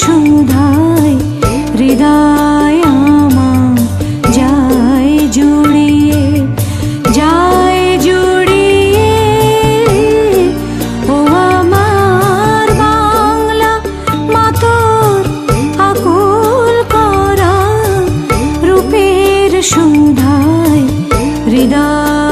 সুধায় হৃদয় আমার যায় জুড়িয়ে যায় জুড়িয়ে। ও আমার বাংলা মাতর আকুল করা রূপের সুধায় হৃদয়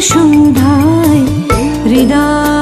সন্ধ্যায় হৃদয়